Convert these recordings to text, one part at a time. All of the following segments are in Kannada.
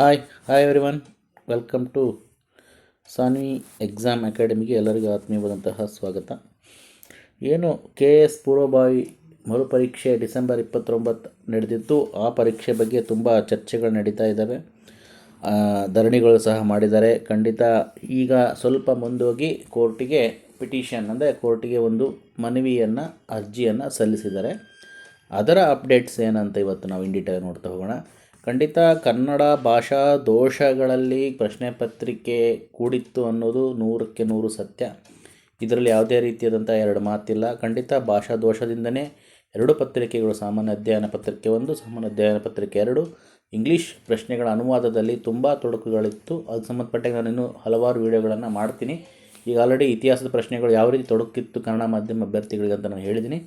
Hi hi everyone welcome to Sanvi exam ಅಕಾಡೆಮಿಗೆ ಎಲ್ಲರಿಗೂ ಆತ್ಮೀಯವಾದಂತಹ ಸ್ವಾಗತ. ಏನು ಕೆ ಎಸ್ ಪೂರ್ವಭಾವಿ ಮರುಪರೀಕ್ಷೆ ಡಿಸೆಂಬರ್ ಇಪ್ಪತ್ತೊಂಬತ್ತು ನಡೆದಿತ್ತು ಆ ಪರೀಕ್ಷೆ ಬಗ್ಗೆ ತುಂಬ ಚರ್ಚೆಗಳು ನಡೀತಾ ಇದ್ದಾವೆ. ಧರಣಿಗಳು ಸಹ ಮಾಡಿದ್ದಾರೆ. ಖಂಡಿತ ಈಗ ಸ್ವಲ್ಪ ಮುಂದೋಗಿ ಕೋರ್ಟಿಗೆ ಪಿಟಿಷನ್, ಅಂದರೆ ಕೋರ್ಟಿಗೆ ಒಂದು ಮನವಿಯನ್ನು, ಅರ್ಜಿಯನ್ನು ಸಲ್ಲಿಸಿದ್ದಾರೆ. ಅದರ ಅಪ್ಡೇಟ್ಸ್ ಏನಂತ ಇವತ್ತು ನಾವು ಇನ್ ನೋಡ್ತಾ ಹೋಗೋಣ. ಖಂಡಿತ ಕನ್ನಡ ಭಾಷಾ ದೋಷಗಳಲ್ಲಿ ಪ್ರಶ್ನೆ ಪತ್ರಿಕೆ ಕೂಡಿತ್ತು ಅನ್ನೋದು ನೂರಕ್ಕೆ ನೂರು ಸತ್ಯ. ಇದರಲ್ಲಿ ಯಾವುದೇ ರೀತಿಯಾದಂಥ ಎರಡು ಮಾತಿಲ್ಲ. ಖಂಡಿತ ಭಾಷಾ ದೋಷದಿಂದನೇ ಎರಡು ಪತ್ರಿಕೆಗಳು, ಸಾಮಾನ್ಯ ಅಧ್ಯಯನ ಪತ್ರಿಕೆ ಒಂದು, ಸಾಮಾನ್ಯ ಅಧ್ಯಯನ ಪತ್ರಿಕೆ ಎರಡು. ಇಂಗ್ಲೀಷ್ ಪ್ರಶ್ನೆಗಳ ಅನುವಾದದಲ್ಲಿ ತುಂಬ ತೊಡಕುಗಳಿತ್ತು. ಅದಕ್ಕೆ ಸಂಬಂಧಪಟ್ಟಾಗ ನಾನು ಇನ್ನೂ ಹಲವಾರು ವಿಡಿಯೋಗಳನ್ನು ಮಾಡ್ತೀನಿ. ಈಗ ಆಲ್ರೆಡಿ ಇತಿಹಾಸದ ಪ್ರಶ್ನೆಗಳು ಯಾವ ರೀತಿ ತೊಡಕಿತ್ತು ಕನ್ನಡ ಮಾಧ್ಯಮ ಅಭ್ಯರ್ಥಿಗಳಿಗೆ ಅಂತ ನಾನು ಹೇಳಿದ್ದೀನಿ.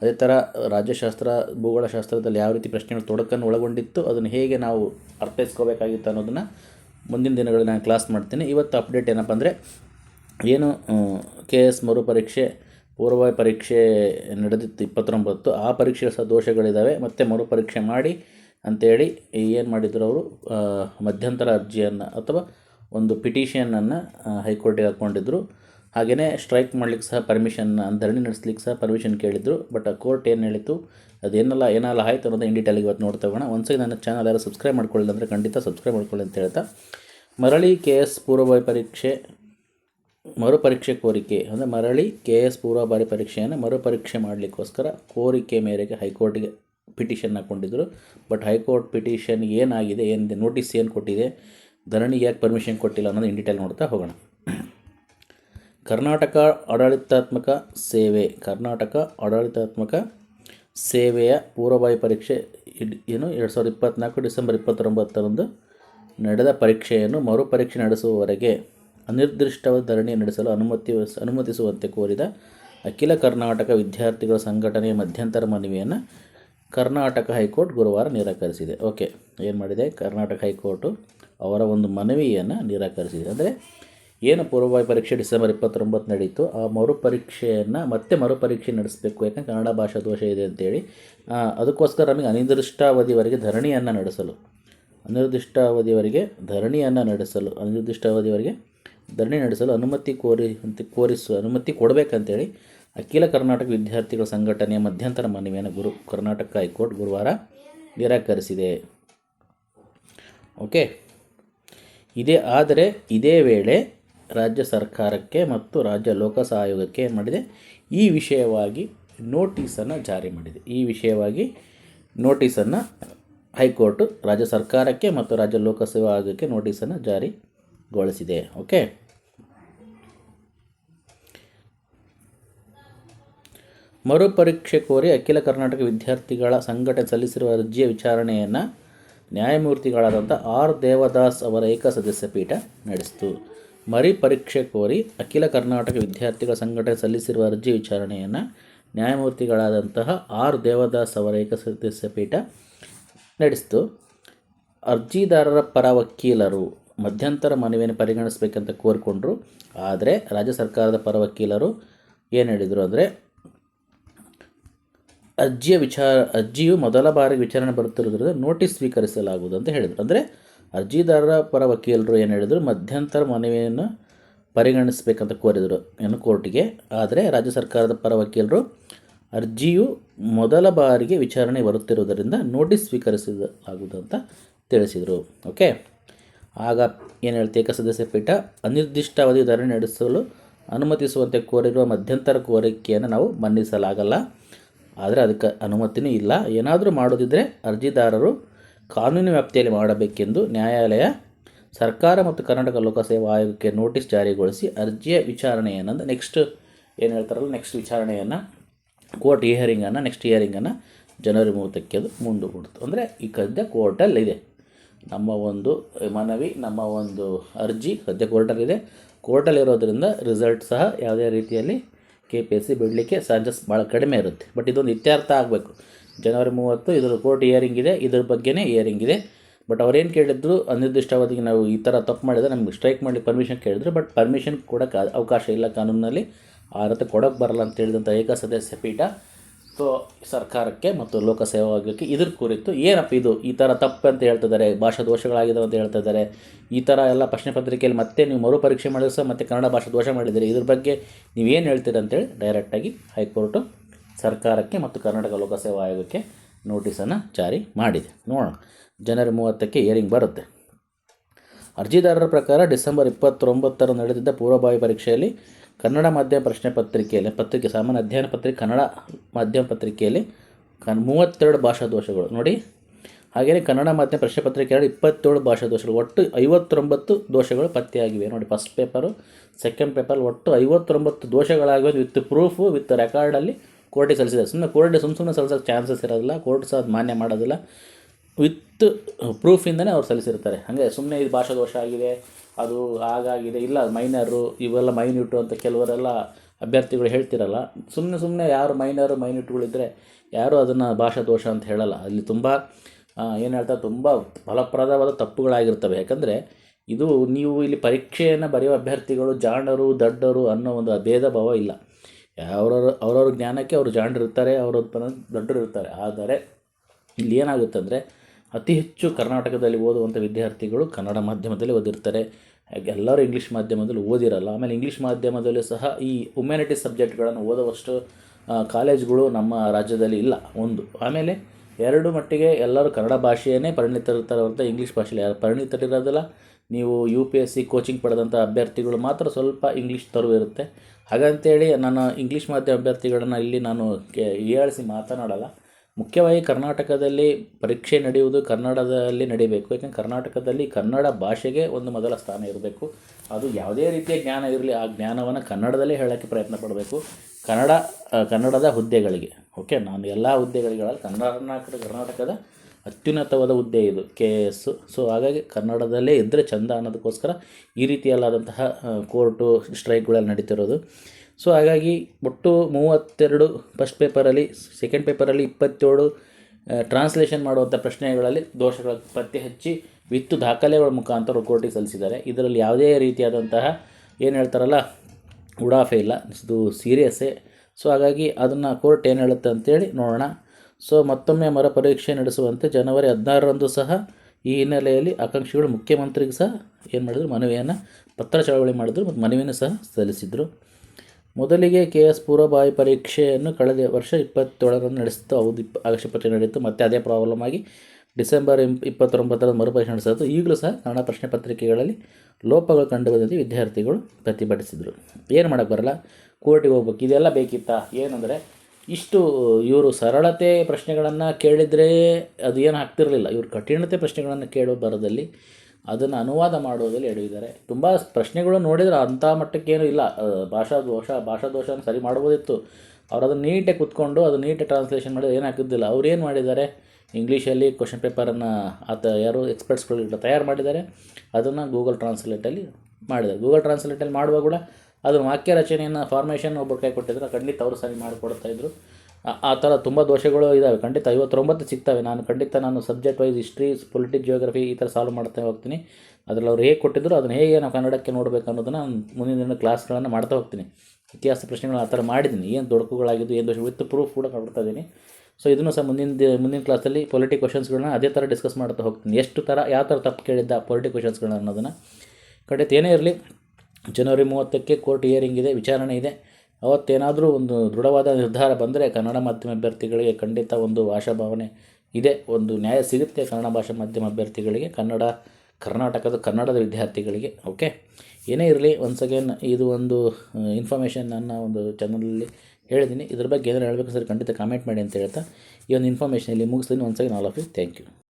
ಅದೇ ಥರ ರಾಜ್ಯಶಾಸ್ತ್ರ, ಭೂಗೋಳಶಾಸ್ತ್ರದಲ್ಲಿ ಯಾವ ರೀತಿ ಪ್ರಶ್ನೆಗಳು ತೊಡಕನ್ನು ಒಳಗೊಂಡಿತ್ತು ಅದನ್ನು ಹೇಗೆ ನಾವು ಅರ್ಥೈಸ್ಕೋಬೇಕಾಗಿತ್ತು ಅನ್ನೋದನ್ನು ಮುಂದಿನ ದಿನಗಳಲ್ಲಿ ನಾನು ಕ್ಲಾಸ್ ಮಾಡ್ತೀನಿ. ಇವತ್ತು ಅಪ್ಡೇಟ್ ಏನಪ್ಪ ಅಂದರೆ ಏನು ಕೆ ಎಸ್ ಮರುಪರೀಕ್ಷೆ, ಪೂರ್ವ ಪರೀಕ್ಷೆ ನಡೆದಿತ್ತು ಇಪ್ಪತ್ತೊಂಬತ್ತು. ಆ ಪರೀಕ್ಷೆ ಸಹ ದೋಷಗಳಿದ್ದಾವೆ ಮತ್ತು ಮರುಪರೀಕ್ಷೆ ಮಾಡಿ ಅಂತೇಳಿ ಏನು ಮಾಡಿದ್ರು ಅವರು? ಮಧ್ಯಂತರ ಅರ್ಜಿಯನ್ನು ಅಥವಾ ಒಂದು ಪಿಟಿಷನನ್ನು ಹೈಕೋರ್ಟಿಗೆ ಹಾಕ್ಕೊಂಡಿದ್ರು ಹಾಗೆಯೇ ಸ್ಟ್ರೈಕ್ ಮಾಡ್ಲಿಕ್ಕೆ ಸಹ ಪರ್ಮಿಷನ್ ಧರಣಿ ನಡೆಸ್ಲಿಕ್ಕೆ ಸಹ ಪರ್ಮಿಷನ್ ಕೇಳಿದ್ರು ಬಟ್ ಕೋರ್ಟ್ ಏನು ಹೇಳಿತು, ಅದೇನೆಲ್ಲ, ಏನೆಲ್ಲ ಆಯಿತು ಅನ್ನೋದು ಇನ್ ಡೀಟೇಲ್ ಇವತ್ತು ನೋಡ್ತಾ ಹೋಗೋಣ. ಒಂದ್ಸರಿ ನನ್ನ ಚಾನಲ್ ಯಾರು ಸಬ್ಸ್ಕ್ರೈಬ್ ಮಾಡ್ಕೊಳ್ಳಿ ಅಂದರೆ ಖಂಡಿತ ಸಬ್ಸ್ಕ್ರೈಬ್ ಮಾಡ್ಕೊಳ್ಳಿ ಅಂತ ಹೇಳ್ತಾ. ಮರಳಿ ಕೆ ಎಸ್ ಪೂರ್ವಭಾವಿ ಪರೀಕ್ಷೆ, ಮರುಪರೀಕ್ಷೆ ಕೋರಿಕೆ, ಅಂದರೆ ಮರಳಿ ಕೆ ಎಸ್ ಪೂರ್ವಭಾವಿ ಪರೀಕ್ಷೆಯನ್ನು ಮರುಪರೀಕ್ಷೆ ಮಾಡಲಿಕ್ಕೋಸ್ಕರ ಕೋರಿಕೆ ಮೇರೆಗೆ ಹೈಕೋರ್ಟ್ಗೆ ಪಿಟಿಷನ್ ಹಾಕ್ಕೊಂಡಿದ್ದರು ಬಟ್ ಹೈಕೋರ್ಟ್ ಪಿಟಿಷನ್ ಏನಾಗಿದೆ ಏನಿದೆ ನೋಟಿಸ್ ಏನು ಕೊಟ್ಟಿದೆ ಧರಣಿಗೆ ಯಾಕೆ ಪರ್ಮಿಷನ್ ಕೊಟ್ಟಿಲ್ಲ ಅನ್ನೋದು ಇನ್ ಡೀಟೇಲ್ ನೋಡ್ತಾ ಹೋಗೋಣ. ಕರ್ನಾಟಕ ಆಡಳಿತಾತ್ಮಕ ಸೇವೆ, ಕರ್ನಾಟಕ ಆಡಳಿತಾತ್ಮಕ ಸೇವೆಯ ಪೂರ್ವಭಾವಿ ಪರೀಕ್ಷೆ ಏನು, ಎರಡು ಸಾವಿರದ ಇಪ್ಪತ್ತ್ನಾಲ್ಕು ಡಿಸೆಂಬರ್ ಇಪ್ಪತ್ತೊಂಬತ್ತರಂದು ನಡೆದ ಪರೀಕ್ಷೆಯನ್ನು ಮರುಪರೀಕ್ಷೆ ನಡೆಸುವವರೆಗೆ ಅನಿರ್ದಿಷ್ಟ ಧರಣಿ ನಡೆಸಲು ಅನುಮತಿ, ಅನುಮತಿಸುವಂತೆ ಕೋರಿದ ಅಖಿಲ ಕರ್ನಾಟಕ ವಿದ್ಯಾರ್ಥಿಗಳ ಸಂಘಟನೆಯ ಮಧ್ಯಂತರ ಮನವಿಯನ್ನು ಕರ್ನಾಟಕ ಹೈಕೋರ್ಟ್ ಗುರುವಾರ ನಿರಾಕರಿಸಿದೆ. ಓಕೆ, ಏನು ಮಾಡಿದೆ? ಕರ್ನಾಟಕ ಹೈಕೋರ್ಟು ಅವರ ಒಂದು ಮನವಿಯನ್ನು ನಿರಾಕರಿಸಿದೆ. ಅಂದರೆ ಏನು ಪೂರ್ವಭಾವಿ ಪರೀಕ್ಷೆ ಡಿಸೆಂಬರ್ ಇಪ್ಪತ್ತೊಂಬತ್ತು ನಡೀತು, ಆ ಮರುಪರೀಕ್ಷೆಯನ್ನು ಮತ್ತೆ ಮರುಪರೀಕ್ಷೆ ನಡೆಸಬೇಕು, ಯಾಕಂದ್ರೆ ಕನ್ನಡ ಭಾಷಾ ದೋಷ ಇದೆ ಅಂತೇಳಿ. ಅದಕ್ಕೋಸ್ಕರ ನಮಗೆ ಅನಿರ್ದಿಷ್ಟಾವಧಿವರೆಗೆ ಧರಣಿಯನ್ನು ನಡೆಸಲು, ಅನಿರ್ದಿಷ್ಟಾವಧಿವರೆಗೆ ಧರಣಿಯನ್ನು ನಡೆಸಲು, ಅನಿರ್ದಿಷ್ಟಾವಧಿವರೆಗೆ ಧರಣಿ ನಡೆಸಲು ಅನುಮತಿ ಕೋರಿ ಅಂತ ಕೋರಿಸು, ಅನುಮತಿ ಕೊಡಬೇಕಂತೇಳಿ ಅಖಿಲ ಕರ್ನಾಟಕ ವಿದ್ಯಾರ್ಥಿಗಳ ಸಂಘಟನೆಯ ಮಧ್ಯಂತರ ಮನವಿಯನ್ನು ಗುರು, ಕರ್ನಾಟಕ ಹೈಕೋರ್ಟ್ ಗುರುವಾರ ನಿರಾಕರಿಸಿದೆ. ಓಕೆ? ಇದೇ, ಆದರೆ ಇದೇ ವೇಳೆ ರಾಜ್ಯ ಸರ್ಕಾರಕ್ಕೆ ಮತ್ತು ರಾಜ್ಯ ಲೋಕಸಭಾ ಆಯೋಗಕ್ಕೆ ಏನು ಮಾಡಿದೆ? ಈ ವಿಷಯವಾಗಿ ನೋಟಿಸನ್ನು ಜಾರಿ ಮಾಡಿದೆ. ಈ ವಿಷಯವಾಗಿ ನೋಟಿಸನ್ನು ಹೈಕೋರ್ಟು, ರಾಜ್ಯ ಸರ್ಕಾರಕ್ಕೆ ಮತ್ತು ರಾಜ್ಯ ಲೋಕಸೇವಾ ಆಯೋಗಕ್ಕೆ ನೋಟಿಸನ್ನು ಜಾರಿಗೊಳಿಸಿದೆ. ಓಕೆ? ಮರುಪರೀಕ್ಷೆ ಕೋರಿ ಅಖಿಲ ಕರ್ನಾಟಕ ವಿದ್ಯಾರ್ಥಿಗಳ ಸಂಘಟನೆ ಸಲ್ಲಿಸಿರುವ ಅರ್ಜಿಯ ವಿಚಾರಣೆಯನ್ನು ನ್ಯಾಯಮೂರ್ತಿಗಳಾದಂಥ ಆರ್. ದೇವದಾಸ್ ಅವರ ಏಕಸದಸ್ಯ ಪೀಠ ನಡೆಸಿತು. ಮರಿ ಪರೀಕ್ಷೆ ಕೋರಿ ಅಖಿಲ ಕರ್ನಾಟಕ ವಿದ್ಯಾರ್ಥಿಗಳ ಸಂಘಟನೆ ಸಲ್ಲಿಸಿರುವ ಅರ್ಜಿ ವಿಚಾರಣೆಯನ್ನು ನ್ಯಾಯಮೂರ್ತಿಗಳಾದಂತಹ ಆರ್ ದೇವದಾಸ್ ಅವರ ಏಕಸದಸ್ಯ ಪೀಠ ನಡೆಸಿತು. ಅರ್ಜಿದಾರರ ಪರ ವಕೀಲರು ಮಧ್ಯಂತರ ಮನವಿಯನ್ನು ಪರಿಗಣಿಸಬೇಕಂತ ಕೋರಿಕೊಂಡ್ರು. ಆದರೆ ರಾಜ್ಯ ಸರ್ಕಾರದ ಪರ ವಕೀಲರು ಏನು ಹೇಳಿದರು ಅಂದರೆ, ಅರ್ಜಿಯ ವಿಚಾರ, ಅರ್ಜಿಯು ಮೊದಲ ಬಾರಿಗೆ ವಿಚಾರಣೆ ಬರುತ್ತಿರುವುದರಿಂದ ನೋಟಿಸ್ ಸ್ವೀಕರಿಸಲಾಗುವುದು ಅಂತ ಹೇಳಿದರು. ಅಂದರೆ ಅರ್ಜಿದಾರರ ಪರ ವಕೀಲರು ಏನು ಹೇಳಿದರು? ಮಧ್ಯಂತರ ಮನವಿಯನ್ನು ಪರಿಗಣಿಸಬೇಕಂತ ಕೋರಿದರು ಏನು ಕೋರ್ಟಿಗೆ. ಆದರೆ ರಾಜ್ಯ ಸರ್ಕಾರದ ಪರ ವಕೀಲರು ಅರ್ಜಿಯು ಮೊದಲ ಬಾರಿಗೆ ವಿಚಾರಣೆ ಬರುತ್ತಿರುವುದರಿಂದ ನೋಟಿಸ್ ಸ್ವೀಕರಿಸಲಾಗುವುದು ಅಂತ ತಿಳಿಸಿದರು. ಓಕೆ ಆಗ ಏನು ಏಕ ಸದಸ್ಯ ಪೀಠ? ಅನಿರ್ದಿಷ್ಟಾವಧಿ ಧರಣಿ ನಡೆಸಲು ಅನುಮತಿಸುವಂತೆ ಕೋರಿರುವ ಮಧ್ಯಂತರ ಕೋರಿಕೆಯನ್ನು ನಾವು ಮನ್ನಿಸಲಾಗಲ್ಲ. ಆದರೆ ಅದಕ್ಕೆ ಅನುಮತಿನೂ ಇಲ್ಲ. ಏನಾದರೂ ಮಾಡೋದಿದ್ದರೆ ಅರ್ಜಿದಾರರು ಕಾನೂನು ವ್ಯಾಪ್ತಿಯಲ್ಲಿ ಮಾಡಬೇಕೆಂದು ನ್ಯಾಯಾಲಯ ಸರ್ಕಾರ ಮತ್ತು ಕರ್ನಾಟಕ ಲೋಕಸೇವಾ ಆಯೋಗಕ್ಕೆ ನೋಟಿಸ್ ಜಾರಿಗೊಳಿಸಿ ಅರ್ಜಿಯ ವಿಚಾರಣೆಯನ್ನು ನೆಕ್ಸ್ಟ್ ಏನು ಹೇಳ್ತಾರಲ್ಲ ನೆಕ್ಸ್ಟ್ ವಿಚಾರಣೆಯನ್ನು ಕೋರ್ಟ್ ಹಿಯರಿಂಗನ್ನು ನೆಕ್ಸ್ಟ್ ಹಿಯರಿಂಗನ್ನು ಜನವರಿ ಮೂವತ್ತಕ್ಕೆ ಅದು ಮುಂದೂಡ್ತು. ಅಂದರೆ ಈ ಸದ್ಯ ಕೋರ್ಟಲ್ಲಿದೆ ನಮ್ಮ ಒಂದು ಮನವಿ, ನಮ್ಮ ಒಂದು ಅರ್ಜಿ ಸದ್ಯ ಕೋರ್ಟಲ್ಲಿದೆ ಕೋರ್ಟಲ್ಲಿರೋದ್ರಿಂದ ರಿಸಲ್ಟ್ ಸಹ ಯಾವುದೇ ರೀತಿಯಲ್ಲಿ ಕೆ ಪಿ ಎಸ್ ಸಿ ಬಿಡಲಿಕ್ಕೆ ಚಾನ್ಸಸ್ ಭಾಳ ಕಡಿಮೆ ಇರುತ್ತೆ. ಬಟ್ ಇದೊಂದು ಇತ್ಯರ್ಥ ಆಗಬೇಕು. ಜನವರಿ ಮೂವತ್ತು ಇದರ ಕೋರ್ಟ್ ಇಯರಿಂಗ್ ಇದೆ, ಇದ್ರ ಬಗ್ಗೆನೇ ಇಯರಿಂಗ್ ಇದೆ. ಬಟ್ ಅವ್ರೇನು ಕೇಳಿದ್ರು ಅನಿರ್ದಿಷ್ಟಾವಧಿಗೆ ನಾವು ಈ ಥರ ತಪ್ಪು ಮಾಡಿದರೆ ನಮ್ಗೆ ಸ್ಟ್ರೈಕ್ ಮಾಡಲಿಕ್ಕೆ ಪರ್ಮಿಷನ್ ಕೇಳಿದ್ರು ಬಟ್ ಪರ್ಮಿಷನ್ ಕೊಡೋಕ್ಕೆ ಅವಕಾಶ ಇಲ್ಲ ಕಾನೂನಿನಲ್ಲಿ. ಆ ರೀತಿ ಕೊಡೋಕ್ಕೆ ಬರಲ್ಲ ಅಂತ ಹೇಳಿದಂಥ ಏಕ ಸದಸ್ಯ ಪೀಠ. ಸೊ ಸರ್ಕಾರಕ್ಕೆ ಮತ್ತು ಲೋಕಸೇವಾ ಆಯೋಗಕ್ಕೆ ಇದ್ರ ಕುರಿತು ಏನಪ್ಪ ಇದು? ಈ ಥರ ತಪ್ಪು ಅಂತ ಹೇಳ್ತಿದ್ದಾರೆ, ಭಾಷಾ ದೋಷಗಳಾಗಿದ್ದಾವೆ ಅಂತ ಹೇಳ್ತಿದ್ದಾರೆ. ಈ ಥರ ಎಲ್ಲ ಪ್ರಶ್ನೆ ಪತ್ರಿಕೆಯಲ್ಲಿ ಮತ್ತೆ ನೀವು ಮರುಪರೀಕ್ಷೆ ಮಾಡಿದ್ರೆ ಸಹ ಮತ್ತೆ ಕನ್ನಡ ಭಾಷೆ ದೋಷ ಮಾಡಿದ್ದೀರಿ. ಇದ್ರ ಬಗ್ಗೆ ನೀವೇನು ಹೇಳ್ತೀರ ಅಂತೇಳಿ ಡೈರೆಕ್ಟಾಗಿ ಹೈಕೋರ್ಟು ಸರ್ಕಾರಕ್ಕೆ ಮತ್ತು ಕರ್ನಾಟಕ ಲೋಕಸೇವಾ ಆಯೋಗಕ್ಕೆ ನೋಟಿಸನ್ನು ಜಾರಿ ಮಾಡಿದೆ. ನೋಡೋಣ. ಜನವರಿ ಮೂವತ್ತಕ್ಕೆ ಏರಿಂಗ್ ಬರುತ್ತೆ. ಅರ್ಜಿದಾರರ ಪ್ರಕಾರ ಡಿಸೆಂಬರ್ ಇಪ್ಪತ್ತೊಂಬತ್ತರ ನಡೆದಿದ್ದ ಪೂರ್ವಭಾವಿ ಪರೀಕ್ಷೆಯಲ್ಲಿ ಕನ್ನಡ ಮಾಧ್ಯಮ ಪ್ರಶ್ನೆ ಪತ್ರಿಕೆಯಲ್ಲಿ, ಪತ್ರಿಕೆ, ಸಾಮಾನ್ಯ ಅಧ್ಯಯನ ಪತ್ರಿಕೆ, ಕನ್ನಡ ಮಾಧ್ಯಮ ಪತ್ರಿಕೆಯಲ್ಲಿ ಕನ್, ಮೂವತ್ತೆರಡು ಭಾಷಾ ದೋಷಗಳು ನೋಡಿ. ಹಾಗೆಯೇ ಕನ್ನಡ ಮಾಧ್ಯಮ ಪ್ರಶ್ನೆ ಪತ್ರಿಕೆಯಲ್ಲಿ ಇಪ್ಪತ್ತೇಳು ಭಾಷಾ ದೋಷಗಳು ಒಟ್ಟು ಐವತ್ತೊಂಬತ್ತು ದೋಷಗಳು ಪತ್ತೆಯಾಗಿವೆ. ನೋಡಿ ಫಸ್ಟ್ ಪೇಪರು ಸೆಕೆಂಡ್ ಪೇಪರ್ ಒಟ್ಟು ಐವತ್ತೊಂಬತ್ತು ದೋಷಗಳಾಗಿವೆ. ವಿತ್ ಪ್ರೂಫು ವಿತ್ ರೆಕಾರ್ಡಲ್ಲಿ ಕೋರ್ಟಿಗೆ ಸಲ್ಲಿಸಿದ್ದಾರೆ. ಸುಮ್ಮನೆ ಕೋರ್ಟಿಗೆ ಸುಮ್ಮ ಸುಮ್ಮನೆ ಸಲ್ಲಿಸೋಕ್ಕೆ ಚಾನ್ಸಸ್ ಇರೋದಿಲ್ಲ. ಕೋರ್ಟ್ ಸಹ ಅದು ಮಾನ್ಯ ಮಾಡೋದಿಲ್ಲ. ವಿತ್ ಪ್ರೂಫಿಂದನೇ ಅವ್ರು ಸಲ್ಲಿಸಿರ್ತಾರೆ. ಹಾಗೆ ಸುಮ್ಮನೆ ಇದು ಭಾಷಾ ದೋಷ ಆಗಿದೆ, ಅದು ಹಾಗಾಗಿದೆ, ಇಲ್ಲ ಮೈನರು, ಇವೆಲ್ಲ ಮೈನ್ಯೂಟು ಅಂತ ಕೆಲವರೆಲ್ಲ ಅಭ್ಯರ್ಥಿಗಳು ಹೇಳ್ತಿರಲ್ಲ. ಸುಮ್ಮನೆ ಸುಮ್ಮನೆ ಯಾರು ಮೈನರು ಮೈನ್ಯೂಟ್ಗಳಿದ್ದರೆ ಯಾರೂ ಅದನ್ನು ಭಾಷಾ ದೋಷ ಅಂತ ಹೇಳಲ್ಲ. ಅಲ್ಲಿ ತುಂಬ ಏನು ಹೇಳ್ತಾರೆ, ತುಂಬ ಫಲಪ್ರದವಾದ ತಪ್ಪುಗಳಾಗಿರ್ತವೆ. ಯಾಕಂದರೆ ಇದು ನೀವು ಇಲ್ಲಿ ಪರೀಕ್ಷೆಯನ್ನು ಬರೆಯುವ ಅಭ್ಯರ್ಥಿಗಳು, ಜಾಣರು, ದಡ್ಡರು ಅನ್ನೋ ಒಂದು ಭೇದ ಭಾವ ಇಲ್ಲ. ಅವ್ರವ್ರ ಅವ್ರವ್ರ ಜ್ಞಾನಕ್ಕೆ ಅವರು ಜಾಣರಿರ್ತಾರೆ ಅವ್ರ ಉತ್ಪನ್ನ ದೊಡ್ಡರಿರ್ತಾರೆ ಆದರೆ ಇಲ್ಲಿ ಏನಾಗುತ್ತೆ ಅಂದರೆ ಅತಿ ಹೆಚ್ಚು ಕರ್ನಾಟಕದಲ್ಲಿ ಓದುವಂಥ ವಿದ್ಯಾರ್ಥಿಗಳು ಕನ್ನಡ ಮಾಧ್ಯಮದಲ್ಲಿ ಓದಿರ್ತಾರೆ. ಎಲ್ಲರೂ ಇಂಗ್ಲೀಷ್ ಮಾಧ್ಯಮದಲ್ಲಿ ಓದಿರಲ್ಲ. ಆಮೇಲೆ ಇಂಗ್ಲೀಷ್ ಮಾಧ್ಯಮದಲ್ಲೂ ಸಹ ಈ ಹುಮ್ಯಾನಿಟೀಸ್ ಸಬ್ಜೆಕ್ಟ್ಗಳನ್ನು ಓದುವಷ್ಟು ಕಾಲೇಜ್ಗಳು ನಮ್ಮ ರಾಜ್ಯದಲ್ಲಿ ಇಲ್ಲ, ಒಂದು. ಆಮೇಲೆ ಎರಡು ಮಟ್ಟಿಗೆ ಎಲ್ಲರೂ ಕನ್ನಡ ಭಾಷೆಯೇ ಪರಿಣಿತರಿರ್ತಾರೆ ಅಂತ ಇಂಗ್ಲೀಷ್ ಭಾಷೆಯಲ್ಲಿ ಯಾರು ಪರಿಣಿತರಿರೋದಿಲ್ಲ. ನೀವು U P S C coaching ಪಡೆದಂಥ ಅಭ್ಯರ್ಥಿಗಳು ಮಾತ್ರ ಸ್ವಲ್ಪ ಇಂಗ್ಲೀಷ್ ತರುವ ಇರುತ್ತೆ ಹಾಗಂತೇಳಿ ನಾನು ಇಂಗ್ಲೀಷ್ ಮಾಧ್ಯಮ ಅಭ್ಯರ್ಥಿಗಳನ್ನು ಇಲ್ಲಿ ನಾನು ಕೆ, ಹೀಯಾಳಿಸಿ ಮಾತನಾಡಲ್ಲ. ಮುಖ್ಯವಾಗಿ ಕರ್ನಾಟಕದಲ್ಲಿ ಪರೀಕ್ಷೆ ನಡೆಯುವುದು ಕನ್ನಡದಲ್ಲಿ ನಡೀಬೇಕು. ಯಾಕಂದ್ರೆ ಕರ್ನಾಟಕದಲ್ಲಿ ಕನ್ನಡ ಭಾಷೆಗೆ ಒಂದು ಮೊದಲ ಸ್ಥಾನ ಇರಬೇಕು. ಅದು ಯಾವುದೇ ರೀತಿಯ ಜ್ಞಾನ ಇರಲಿ, ಆ ಜ್ಞಾನವನ್ನು ಕನ್ನಡದಲ್ಲೇ ಹೇಳೋಕ್ಕೆ ಪ್ರಯತ್ನ ಪಡಬೇಕು. ಕನ್ನಡ ಕನ್ನಡದ ಹುದ್ದೆಗಳಿಗೆ, ಓಕೆ, ನಾನು ಎಲ್ಲ ಹುದ್ದೆಗಳಿಗೆ ಕನ್ನಡ, ಕರ್ನಾಟಕದ ಅತ್ಯುನ್ನತವಾದ ಹುದ್ದೆ ಇದು ಕೆ ಎಸ್ಸು ಸೊ ಹಾಗಾಗಿ ಕನ್ನಡದಲ್ಲೇ ಇದ್ದರೆ ಚಂದ ಅನ್ನೋದಕ್ಕೋಸ್ಕರ ಈ ರೀತಿಯಲ್ಲಾದಂತಹ ಕೋರ್ಟು ಸ್ಟ್ರೈಕ್ಗಳೆಲ್ಲ ನಡೀತಿರೋದು. ಸೊ ಹಾಗಾಗಿ ಒಟ್ಟು ಮೂವತ್ತೆರಡು ಫಸ್ಟ್ ಪೇಪರಲ್ಲಿ ಸೆಕೆಂಡ್ ಪೇಪರಲ್ಲಿ ಇಪ್ಪತ್ತೇಳು ಟ್ರಾನ್ಸ್ಲೇಷನ್ ಮಾಡುವಂಥ ಪ್ರಶ್ನೆಗಳಲ್ಲಿ ದೋಷಗಳ ಪತ್ತೆ ಹಚ್ಚಿ ವಿತ್ತು ದಾಖಲೆಗಳ ಮುಖಾಂತರ ಕೋರ್ಟಿಗೆ ಸಲ್ಲಿಸಿದ್ದಾರೆ. ಇದರಲ್ಲಿ ಯಾವುದೇ ರೀತಿಯಾದಂತಹ, ಏನು ಹೇಳ್ತಾರಲ್ಲ, ಉಡಾಫೆ ಇಲ್ಲ. ಇದು ಸೀರಿಯಸ್ಸೇ ಸೊ ಹಾಗಾಗಿ ಅದನ್ನು ಕೋರ್ಟ್ ಏನು ಹೇಳುತ್ತೆ ಅಂತೇಳಿ ನೋಡೋಣ. ಸೊ ಮತ್ತೊಮ್ಮೆ ಮರ ಪರೀಕ್ಷೆ ನಡೆಸುವಂತೆ ಜನವರಿ ಹದಿನಾರರಂದು ಸಹ ಈ ಹಿನ್ನೆಲೆಯಲ್ಲಿ ಆಕಾಂಕ್ಷಿಗಳು ಮುಖ್ಯಮಂತ್ರಿಗೆ ಸಹ ಏನು ಮಾಡಿದ್ರು, ಮನವಿಯನ್ನು ಪತ್ರ ಚಳವಳಿ ಮಾಡಿದ್ರು ಮತ್ತು ಮನವಿಯನ್ನು ಸಹ ಸಲ್ಲಿಸಿದರು. ಮೊದಲಿಗೆ ಕೆ ಎಸ್ ಪೂರ್ವಭಾವಿ ಪರೀಕ್ಷೆಯನ್ನು ಕಳೆದ ವರ್ಷ ಇಪ್ಪತ್ತೇಳರಂದು ನಡೆಸಿತ್ತು ಹೌದು, ಇಪ್ಪ ಆಗಸ್ಟ್ ನಡೆಯಿತು ಮತ್ತೆ ಅದೇ ಪ್ರಾಬ್ಲಮ್ ಆಗಿ ಡಿಸೆಂಬರ್ ಇಪ್ ಇಪ್ಪತ್ತೊಂಬತ್ತರಂದು ಮರುಪರೀಕ್ಷೆ ನಡೆಸಿತ್ತು ಈಗಲೂ ಸಹ ಕನ್ನಡ ಪ್ರಶ್ನೆ ಪತ್ರಿಕೆಗಳಲ್ಲಿ ಲೋಪಗಳು ಕಂಡುಬಂದಿದ್ದು ವಿದ್ಯಾರ್ಥಿಗಳು ಪ್ರತಿಭಟಿಸಿದರು. ಏನು ಮಾಡೋಕ್ಕೆ ಬರಲ್ಲ? ಕೋರ್ಟಿಗೆ ಹೋಗ್ಬೇಕು. ಇದೆಲ್ಲ ಬೇಕಿತ್ತಾ? ಏನಂದರೆ ಇಷ್ಟು ಇವರು ಸರಳತೆ ಪ್ರಶ್ನೆಗಳನ್ನು ಕೇಳಿದರೆ ಅದು ಏನು ಆಗ್ತಿರಲಿಲ್ಲ. ಇವರು ಕಠಿಣತೆ ಪ್ರಶ್ನೆಗಳನ್ನು ಕೇಳೋ ಬರದಲ್ಲಿ ಅದನ್ನು ಅನುವಾದ ಮಾಡೋದಲ್ಲಿ ಎಡವಿದ್ದಾರೆ. ತುಂಬ ಪ್ರಶ್ನೆಗಳು ನೋಡಿದರೆ ಅಂಥ ಮಟ್ಟಕ್ಕೇನು ಇಲ್ಲ. ಭಾಷಾ ದೋಷ, ಭಾಷಾ ದೋಷನ ಸರಿ ಮಾಡ್ಬೋದಿತ್ತು. ಅವ್ರು ಅದನ್ನು ನೀಟಾಗಿ ಕುತ್ಕೊಂಡು ಅದು ನೀಟಾಗಿ ಟ್ರಾನ್ಸ್ಲೇಷನ್ ಮಾಡಿ ಏನು ಹಾಕಿದ್ದಿಲ್ಲ ಅವ್ರು ಏನು ಮಾಡಿದ್ದಾರೆ? ಇಂಗ್ಲೀಷಲ್ಲಿ ಕ್ವಶನ್ ಪೇಪರನ್ನು ಆತ ಯಾರು ಎಕ್ಸ್ಪರ್ಟ್ಸ್ಗಳು ತಯಾರು ಮಾಡಿದ್ದಾರೆ. ಅದನ್ನು ಗೂಗಲ್ ಟ್ರಾನ್ಸ್ಲೇಟಲ್ಲಿ ಮಾಡಿದ್ದಾರೆ. ಗೂಗಲ್ ಟ್ರಾನ್ಸ್ಲೇಟಲ್ಲಿ ಮಾಡುವಾಗ ಕೂಡ ಅದನ್ನು ವಾಕ್ಯ ರಚನೆಯನ್ನು ಫಾರ್ಮೇಷನ್ ಒಬ್ಬರು ಕೈ ಕೊಟ್ಟಿದ್ರು ಖಂಡಿತ ಅವರು ಸರಿ ಮಾಡಿಕೊಡ್ತಾ ಇದ್ರು. ಆ- ಥರ ತುಂಬ ದೋಷಗಳು ಇದ್ದಾವೆ ಖಂಡಿತ ಐವತ್ತೊಂಬತ್ತು ಸಿಗ್ತವೆ. ನಾನು ಖಂಡಿತ ನಾನು subject wise history politic geography ಈ ಥರ ಸಾಲ್ವ್ ಮಾಡ್ತಾ ಹೋಗ್ತೀನಿ. ಅದರಲ್ಲಿ ಅವ್ರು ಹೇಗೆ ಕೊಟ್ಟಿದ್ರು, ಅದನ್ನು ಹೇಗೆ ನಾವು ಕನ್ನಡಕ್ಕೆ ನೋಡಬೇಕು ಅನ್ನೋದನ್ನು ನಾನು ಮುಂದಿನ ದಿನ ಕ್ಲಾಸ್ಗಳನ್ನು ಮಾಡ್ತಾ ಹೋಗ್ತೀನಿ. ಇತಿಹಾಸ ಪ್ರಶ್ನೆಗಳು ಆ ಥರ ಮಾಡಿದ್ದೀನಿ. ಏನು ದೊಡಕುಗಳಾಗಿದ್ದು ಏನು ದೋಷ? ವಿತ್ ಪ್ರೂಫ್ ಕೂಡ ಕೊಡ್ತಾ ಇದ್ದೀನಿ. ಸೊ ಇದನ್ನು ಸಹ ಮುಂದಿನ ಮುಂದಿನ ಕ್ಲಾಸಲ್ಲಿ ಪೊಲಿಟಿಕ್ ಕ್ವಶನ್ಸ್ಗಳನ್ನ ಅದೇ ಥರ ಡಿಸ್ಕಸ್ ಮಾಡ್ತಾ ಹೋಗ್ತೀನಿ. ಎಷ್ಟು ಥರ, ಯಾವ ಥರ ತಪ್ಪು ಕೇಳಿದ್ದ ಪೊಲಿಟಿಕ್ ಕ್ವಶನ್ಸ್ಗಳನ್ನ ಅನ್ನೋದನ್ನು. ಖಂಡಿತ ಏನೇ ಇರಲಿ ಜನವರಿ ಮೂವತ್ತಕ್ಕೆ ಕೋರ್ಟ್ ಹಿಯರಿಂಗ್ ಇದೆ, ವಿಚಾರಣೆ ಇದೆ. ಅವತ್ತೇನಾದರೂ ಒಂದು ದೃಢವಾದ ನಿರ್ಧಾರ ಬಂದರೆ ಕನ್ನಡ ಮಾಧ್ಯಮ ಅಭ್ಯರ್ಥಿಗಳಿಗೆ ಖಂಡಿತ ಒಂದು ಆಶಾಭಾವನೆ ಇದೆ. ಒಂದು ನ್ಯಾಯ ಸಿಗುತ್ತೆ ಕನ್ನಡ ಭಾಷಾ ಮಾಧ್ಯಮ ಅಭ್ಯರ್ಥಿಗಳಿಗೆ, ಕನ್ನಡ ಕರ್ನಾಟಕದ, ಕನ್ನಡದ ವಿದ್ಯಾರ್ಥಿಗಳಿಗೆ. ಓಕೆ ಏನೇ ಇರಲಿ ಒನ್ಸ್ ಅಗೇನ್ ಇದು ಒಂದು ಇನ್ಫಾರ್ಮೇಷನ್ ನನ್ನ ಒಂದು ಚಾನಲಲ್ಲಿ ಹೇಳಿದ್ದೀನಿ. ಇದ್ರ ಬಗ್ಗೆ ಏನಾರು ಹೇಳಬೇಕು ಸರ್? ಖಂಡಿತ ಕಾಮೆಂಟ್ ಮಾಡಿ ಅಂತ ಹೇಳ್ತಾ ಈ ಒಂದು ಇನ್ಫಾರ್ಮೇಷನ್ ಇಲ್ಲಿ ಮುಗಿಸ್ತೀನಿ. Once again all of you thank you